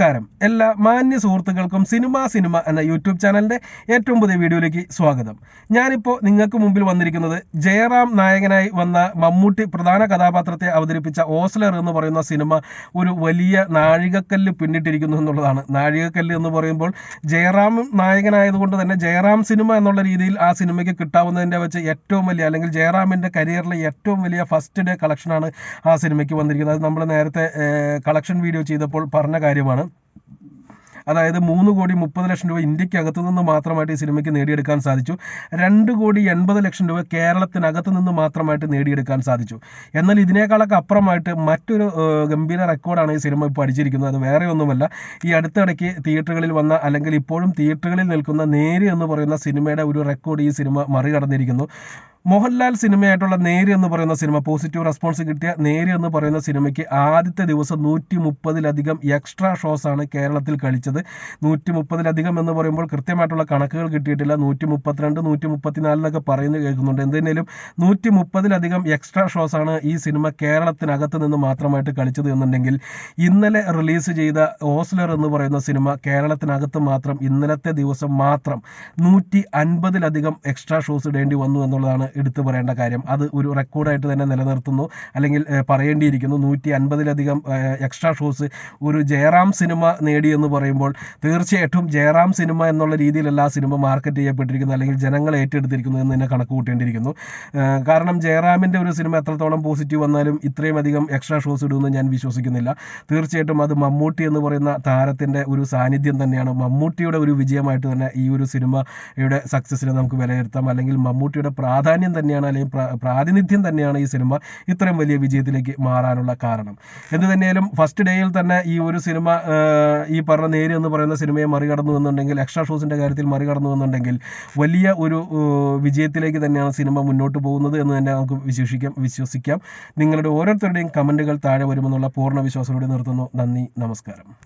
നമസ്കാരം. എല്ലാ മാന്യ സുഹൃത്തുക്കൾക്കും സിനിമ സിനിമ എന്ന യൂട്യൂബ് ചാനലിന്റെ ഏറ്റവും പുതിയ വീഡിയോയിലേക്ക് സ്വാഗതം. ഞാനിപ്പോൾ നിങ്ങൾക്ക് മുമ്പിൽ വന്നിരിക്കുന്നത് ജയറാം നായകനായി വന്ന മമ്മൂട്ടി പ്രധാന കഥാപാത്രത്തെ അവതരിപ്പിച്ച ഓസ്ലർ എന്ന് പറയുന്ന സിനിമ ഒരു വലിയ നാഴികക്കല്ല് പിന്നിട്ടിരിക്കുന്നു എന്നുള്ളതാണ്. നാഴികക്കല്ല് എന്ന് പറയുമ്പോൾ ജയറാം നായകനായതുകൊണ്ട് തന്നെ ജയറാം സിനിമ എന്നുള്ള രീതിയിൽ ആ സിനിമയ്ക്ക് കിട്ടാവുന്നതിന്റെ വെച്ച് ഏറ്റവും വലിയ അല്ലെങ്കിൽ ജയറാമിന്റെ കരിയറിലെ ഏറ്റവും വലിയ ഫസ്റ്റ് ഡേ കളക്ഷനാണ് ആ സിനിമയ്ക്ക് വന്നിരിക്കുന്നത്. അത് നമ്മൾ നേരത്തെ കളക്ഷൻ വീഡിയോ ചെയ്തപ്പോൾ പറഞ്ഞ കാര്യമാണ്. അതായത് മൂന്ന് കോടി മുപ്പത് ലക്ഷം രൂപ ഇന്ത്യക്കകത്ത് നിന്ന് മാത്രമായിട്ട് ഈ സിനിമയ്ക്ക് നേടിയെടുക്കാൻ സാധിച്ചു. രണ്ട് കോടി എൺപത് ലക്ഷം രൂപ കേരളത്തിനകത്ത് നിന്ന് മാത്രമായിട്ട് നേടിയെടുക്കാൻ സാധിച്ചു. എന്നാൽ ഇതിനേക്കാളൊക്കെ അപ്പുറമായിട്ട് മറ്റൊരു ഗംഭീര റെക്കോർഡാണ് ഈ സിനിമ ഇപ്പോൾ അടിച്ചിരിക്കുന്നത്. അത് വേറെ ഒന്നുമല്ല. ഈ അടുത്തിടയ്ക്ക് തിയേറ്ററുകളിൽ വന്ന അല്ലെങ്കിൽ ഇപ്പോഴും തിയേറ്ററുകളിൽ നിൽക്കുന്ന നേര് എന്ന് പറയുന്ന സിനിമയുടെ ഒരു റെക്കോർഡ് ഈ സിനിമ മറികടന്നിരിക്കുന്നു. മോഹൻലാൽ സിനിമയായിട്ടുള്ള നേര് എന്ന് പറയുന്ന സിനിമ പോസിറ്റീവ് റെസ്പോൺസ് കിട്ടിയ നേര് എന്ന് പറയുന്ന സിനിമയ്ക്ക് ആദ്യത്തെ ദിവസം നൂറ്റി മുപ്പതിലധികം എക്സ്ട്രാ ഷോസ് ആണ് കേരളത്തിൽ കളിച്ചത്. നൂറ്റി മുപ്പതിലധികം എന്ന് പറയുമ്പോൾ കൃത്യമായിട്ടുള്ള കണക്കുകൾ കിട്ടിയിട്ടില്ല. നൂറ്റി മുപ്പത്തിരണ്ട് നൂറ്റി മുപ്പത്തിനാല് എന്നൊക്കെ പറയുന്നു കേൾക്കുന്നുണ്ട്. എന്തിനേലും നൂറ്റി മുപ്പതിലധികം എക്സ്ട്രാ ഷോസ് ആണ് ഈ സിനിമ കേരളത്തിനകത്ത് നിന്ന് മാത്രമായിട്ട് കളിച്ചത് എന്നുണ്ടെങ്കിൽ ഇന്നലെ റിലീസ് ചെയ്ത ഓസ്ലർ എന്ന് പറയുന്ന സിനിമ കേരളത്തിനകത്ത് മാത്രം ഇന്നലത്തെ ദിവസം മാത്രം നൂറ്റി അൻപതിലധികം എക്സ്ട്രാ ഷോസ് ഇടേണ്ടി വന്നു എന്നുള്ളതാണ് എടുത്തു പറയേണ്ട കാര്യം. അത് ഒരു റെക്കോർഡായിട്ട് തന്നെ നിലനിർത്തുന്നു. അല്ലെങ്കിൽ പറയേണ്ടിയിരിക്കുന്നു. നൂറ്റി അൻപതിലധികം എക്സ്ട്രാ ഷോസ് ഒരു ജയറാം സിനിമ നേടി എന്ന് പറയുമ്പോൾ തീർച്ചയായിട്ടും ജയറാം സിനിമ എന്നുള്ള രീതിയിലല്ല സിനിമ മാർക്കറ്റ് ചെയ്യപ്പെട്ടിരിക്കുന്നത്. അല്ലെങ്കിൽ ജനങ്ങൾ ഏറ്റെടുത്തിരിക്കുന്നു എന്ന് തന്നെ കണക്ക് കൂട്ടേണ്ടിയിരിക്കുന്നു. കാരണം ജയറാമിന്റെ ഒരു സിനിമ എത്രത്തോളം പോസിറ്റീവ് വന്നാലും ഇത്രയും അധികം എക്സ്ട്രാ ഷോസ് ഇടുമെന്ന് ഞാൻ വിശ്വസിക്കുന്നില്ല. തീർച്ചയായിട്ടും അത് മമ്മൂട്ടി എന്ന് പറയുന്ന താരത്തിന്റെ ഒരു സാന്നിധ്യം തന്നെയാണ്. മമ്മൂട്ടിയുടെ ഒരു വിജയമായിട്ട് തന്നെ ഈ ഒരു സിനിമയുടെ സക്സസിനെ നമുക്ക് വിലയിരുത്താം. അല്ലെങ്കിൽ മമ്മൂട്ടിയുടെ പ്രാധാന്യം തന്നെയാണ് അല്ലെങ്കിൽ പ്രാതിനിധ്യം തന്നെയാണ് ഈ സിനിമ ഇത്രയും വലിയ വിജയത്തിലേക്ക് മാറാനുള്ള കാരണം. എന്ത് തന്നെയാലും ഫസ്റ്റ് ഡേയിൽ തന്നെ ഈ ഒരു സിനിമ ഈ പറഞ്ഞ നേര് എന്ന് പറയുന്ന സിനിമയെ മറികടന്നു എന്നുണ്ടെങ്കിൽ എക്സ്ട്രാ ഷോസിന്റെ കാര്യത്തിൽ മറികടന്നു എന്നുണ്ടെങ്കിൽ വലിയ ഒരു വിജയത്തിലേക്ക് തന്നെയാണ് സിനിമ മുന്നോട്ട് പോകുന്നത് എന്ന് തന്നെ നമുക്ക് വിശേഷിക്കാം വിശ്വസിക്കാം. നിങ്ങളുടെ ഓരോരുത്തരുടെയും കമന്റുകൾ താഴെ വരുമെന്നുള്ള പൂർണ വിശ്വാസത്തോടെ നിർത്തുന്നു. നന്ദി നമസ്കാരം.